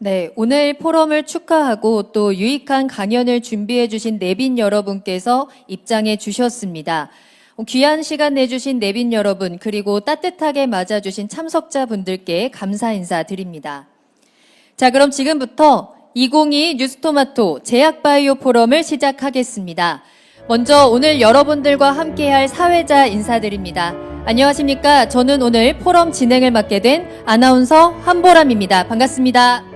네, 오늘 포럼을 축하하고 또 유익한 강연을 준비해 주신 내빈 여러분께서 입장해 주셨습니다. 귀한 시간 내주신 내빈 여러분, 그리고 따뜻하게 맞아주신 참석자분들께 감사 인사 드립니다. 자, 그럼 지금부터 2022 뉴스토마토 제약바이오 포럼을 시작하겠습니다. 먼저 오늘 여러분들과 함께할 사회자 인사드립니다. 안녕하십니까. 저는 오늘 포럼 진행을 맡게 된 아나운서 한보람입니다. 반갑습니다.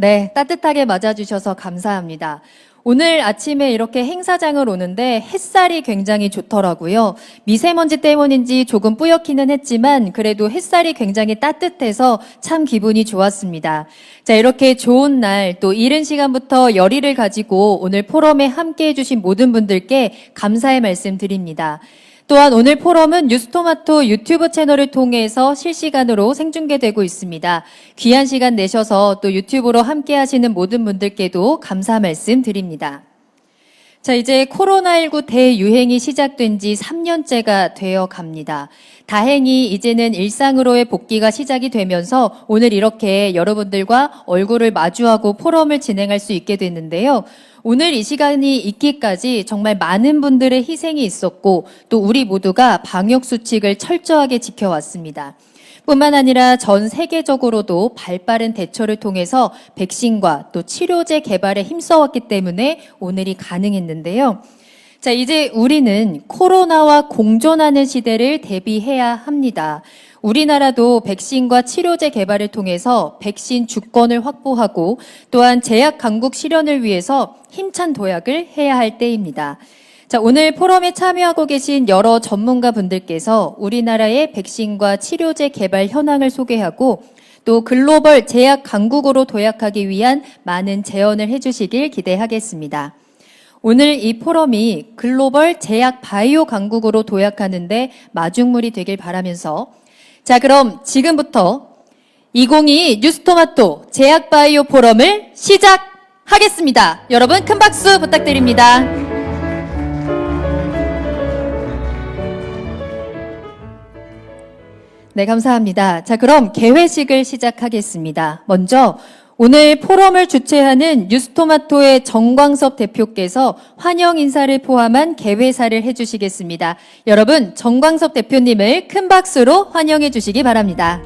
네, 따뜻하게 맞아주셔서 감사합니다. 오늘 아침에 이렇게 행사장을 오는데 햇살이 굉장히 좋더라고요. 미세먼지 때문인지 조금 뿌옇기는 했지만 그래도 햇살이 굉장히 따뜻해서 참 기분이 좋았습니다. 자, 이렇게 좋은 날 또 이른 시간부터 열의를 가지고 오늘 포럼에 함께 해주신 모든 분들께 감사의 말씀 드립니다. 또한 오늘 포럼은 뉴스토마토 유튜브 채널을 통해서 실시간으로 생중계되고 있습니다. 귀한 시간 내셔서 또 유튜브로 함께 하시는 모든 분들께도 감사 말씀 드립니다. 자, 이제 코로나19 대유행이 시작된 지 3년째가 되어 갑니다. 다행히 이제는 일상으로의 복귀가 시작이 되면서 오늘 이렇게 여러분들과 얼굴을 마주하고 포럼을 진행할 수 있게 됐는데요. 오늘 이 시간이 있기까지 정말 많은 분들의 희생이 있었고 또 우리 모두가 방역 수칙을 철저하게 지켜왔습니다. 뿐만 아니라 전 세계적으로도 발빠른 대처를 통해서 백신과 또 치료제 개발에 힘써왔기 때문에 오늘이 가능했는데요. 자, 이제 우리는 코로나와 공존하는 시대를 대비해야 합니다. 우리나라도 백신과 치료제 개발을 통해서 백신 주권을 확보하고 또한 제약 강국 실현을 위해서 힘찬 도약을 해야 할 때입니다. 자, 오늘 포럼에 참여하고 계신 여러 전문가 분들께서 우리나라의 백신과 치료제 개발 현황을 소개하고 또 글로벌 제약 강국으로 도약하기 위한 많은 제언을 해주시길 기대하겠습니다. 오늘 이 포럼이 글로벌 제약 바이오 강국으로 도약하는데 마중물이 되길 바라면서 자, 그럼 지금부터 2022 뉴스토마토 제약 바이오 포럼을 시작하겠습니다. 여러분 큰 박수 부탁드립니다. 네, 감사합니다. 자, 그럼 개회식을 시작하겠습니다. 먼저 오늘 포럼을 주최하는 뉴스토마토의 정광섭 대표께서 환영 인사를 포함한 개회사를 해주시겠습니다. 여러분, 정광섭 대표님을 큰 박수로 환영해 주시기 바랍니다.